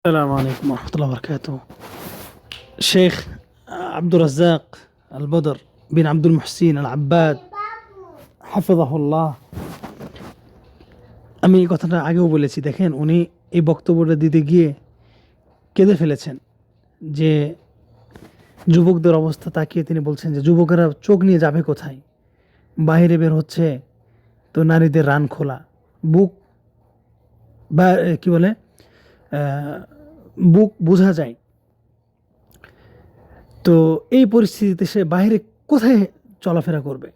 السلام عليكم ورحمة الله وبركاته شيخ عبد الرزاق البدر بن عبد المحسين العباد حفظه الله আমি এই কথাটা আগেও বলেছি দেখেন উনি এই বক্তব্যটা দিতে গিয়ে কেঁদে ফেলেছেন যে যুবকদের অবস্থা তাকিয়ে তিনি বলছেন যে যুবকেরা চোখ নিয়ে যাবে কোথায় বাইরে বের হচ্ছে তো নারীদের রান খোলা বুক বা এ, কি বলে আহ, বুক বোঝা যায়। তো এই পরিস্থিতিতে সে বাইরে কোথায় চলাফেরা করবে?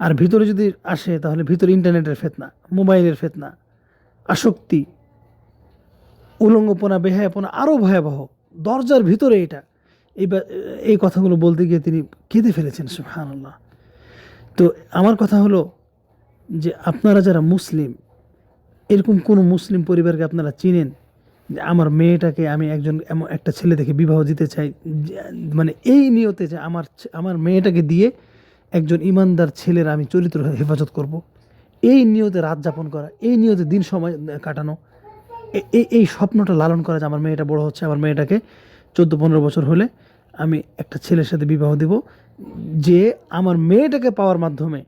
আর ভিতরে যদি আসে, তাহলে ভিতরে ইন্টারনেটের ফেতনা, মোবাইলের ফেতনা, আসক্তি, উলঙ্গপনা, বেহায়াপনা, আরও ভয়াবহ। দরজার ভিতরে এটা। এই এই কথাগুলো বলতে গিয়ে তিনি কেঁদে ফেলেছেন সুহানাল্লাহ তো আমার কথা হলো যে আপনারা যারা মুসলিম, এরকম কোনো মুসলিম পরিবারকে আপনারা চিনেন? যে আমার মেয়েটাকে আমি একজন এমন একটা ছেলে থেকে বিবাহ দিতে চাই মানে এই নিয়তে যে আমার আমার মেয়েটাকে দিয়ে একজন ইমানদার ছেলের আমি চরিত্র হেফাজত করব। এই নিয়তে রাত যাপন করা, এই নিয়তে দিন সময় কাটানো এই এই স্বপ্নটা লালন করা যে আমার মেয়েটা বড় হচ্ছে, আমার মেয়েটাকে চোদ্দ পনেরো বছর হলে আমি একটা ছেলের সাথে বিবাহ দেব, যে আমার মেয়েটাকে পাওয়ার মাধ্যমে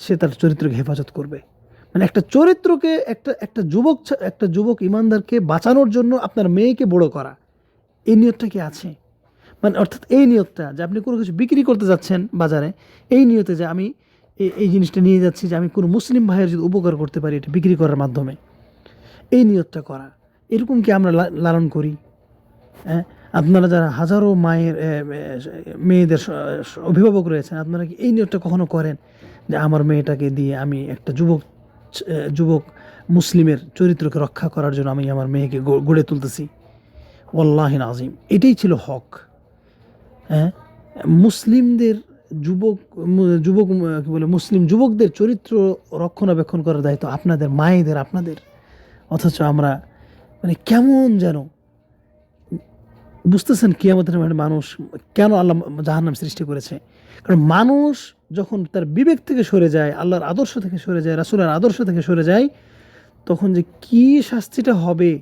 সে তার চরিত্রকে হেফাজত করবে মানে একটা চরিত্রকে, একটা একটা যুবক একটা যুবক ইমানদারকে বাঁচানোর জন্য আপনার মেয়েকে বড় করা। এই নিয়তটা কি আছে? মানে অর্থাৎ এই নিয়তটা যে আপনি কোনো কিছু বিক্রি করতে যাচ্ছেন বাজারে, এই নিয়তে যে আমি এই জিনিসটা নিয়ে যাচ্ছি যে আমি কোনো মুসলিম ভাইয়ের যদি উপকার করতে পারি এটা বিক্রি করার মাধ্যমে। এই নিয়তটা করা। এরকম কি আমরা লালন করি? হ্যাঁ? আপনারা যারা হাজারো মায়ের মেয়েদের অভিভাবক রয়েছেন, আপনারা কি এই নিয়তটা কখনো করেন? যে আমার মেয়েটাকে দিয়ে আমি একটা যুবক যুবক মুসলিমের চরিত্রকে রক্ষা করার জন্য আমি আমার মেয়েকে গড়ে তুলতেছি। ওল্লাহিন আজিম এটাই ছিল হক। হ্যাঁ? মুসলিমদের যুবক যুবক কি বলে, মুসলিম যুবকদের চরিত্র রক্ষণাবেক্ষণ করার দায়িত্ব আপনাদের, মায়েদের, আপনাদের। অথচ আমরা মানে কেমন যেন, বুঝতেছেন কিয়ামতের মানে মানুষ, কেন আল্লাহ জাহান্নাম সৃষ্টি করেছে? কারণ মানুষ যখন তার বিবেক থেকে সরে যায়, আল্লাহর আদর্শ থেকে সরে যায়, রাসুলের আদর্শ থেকে সরে যায়, তখন যে কি শাস্তিটা হবে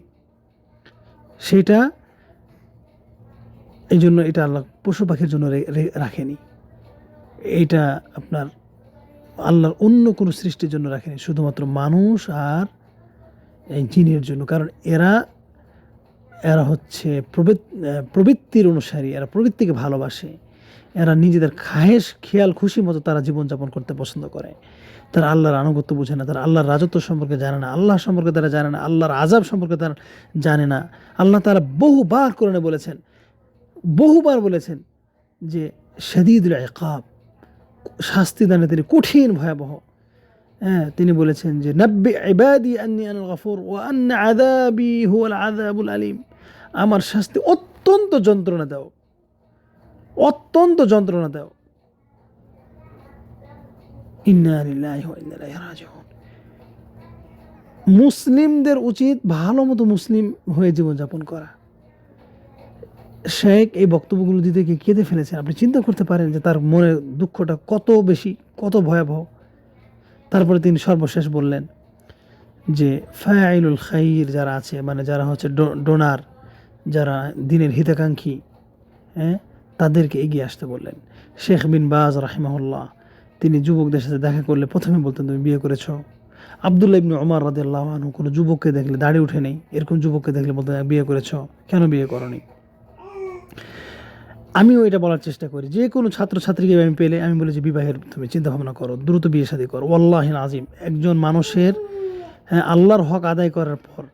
সেটা এই জন্য এটা আল্লাহ পশু পাখির জন্য রাখেনি। এটা আপনার আল্লাহর অন্য কোনো সৃষ্টির জন্য রাখেনি, শুধুমাত্র মানুষ আর জিনের জন্য। কারণ এরা এরা হচ্ছে প্রবৃত- প্রবৃত্তির অনুসারী, এরা প্রবৃত্তিকে ভালোবাসে। এরা নিজেদের খায়েশ খেয়াল, খুশি মতো তারা জীবনযাপন করতে পছন্দ করে। তারা আল্লাহর আনুগত্য বুঝে না, তারা আল্লাহর রাজত্ব সম্পর্কে জানে না, আল্লাহ সম্পর্কে তারা জানে না, আল্লাহর আজাব সম্পর্কে তারা জানে না। আল্লাহ তারা বহুবার কোরআনে বলেছেন, বহুবার বলেছেন যে, শদীদুল ইকাব শাস্তি দানে তিনি কঠিন, ভয়াবহ। হ্যাঁ তিনি বলেছেন যে, নব্বে ইবাদি আন্নি আল গফুর ও আন্ন আদাবি হুয়াল আদাবুল আলিম আমার শাস্তি অত্যন্ত যন্ত্রণা দাও অত্যন্ত যন্ত্রণা দাও মুসলিমদের উচিত ভালো মতো মুসলিম হয়ে জীবনযাপন করা। শেখ এই বক্তব্যগুলো দিতে গিয়ে কেঁদে ফেলেছেন। আপনি চিন্তা করতে পারেন যে তার মনের দুঃখটা কত বেশি, কত ভয়াবহ। তারপরে তিনি সর্বশেষ বললেন যে ফায়াইলুল খাইর যারা আছে মানে যারা হচ্ছে ডোনার, যারা দিনের হিতাকাঙ্ক্ষী হ্যাঁ? তাদেরকে এগিয়ে আসতে বললেন। শেখ বিন বাজ রাহিমাহুল্লাহ তিনি যুবকদের সাথে দেখা করলে প্রথমে বলতেন তুমি বিয়ে করেছ। আবদুল্লাহ ইবনু ওমর রাদিয়াল্লাহু আনহু কোনো যুবককে দেখলে দাড়ি উঠে নেই এরকম যুবককে দেখলে বলতেন বিয়ে করেছ? কেন বিয়ে করনি? আমিও এটা বলার চেষ্টা করি যে কোনো ছাত্রছাত্রীকে আমি পেলে আমি বলি যে বিবাহের তুমি চিন্তা ভাবনা করো দ্রুত বিয়ে শাদী করো। ওল্লাহিন আজিম একজন মানুষের হ্যাঁ, আল্লাহর হক আদায় করার পর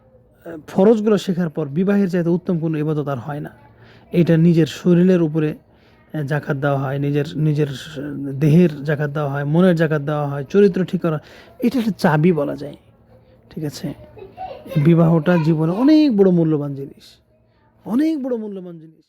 ফরজগুলো শেখার পর বিবাহের চাইতে উত্তম কোনো ইবাদত আর হয় না। এটা নিজের শরীরের উপরে জাকাত দেওয়া হয়, নিজের নিজের দেহের জাকাত দেওয়া হয়, মনের জাকাত দেওয়া হয়, চরিত্র ঠিক করা এটা একটা চাবি বলা যায়, ঠিক আছে? বিবাহটা জীবনে অনেক বড় মূল্যবান জিনিস, অনেক বড় মূল্যবান জিনিস।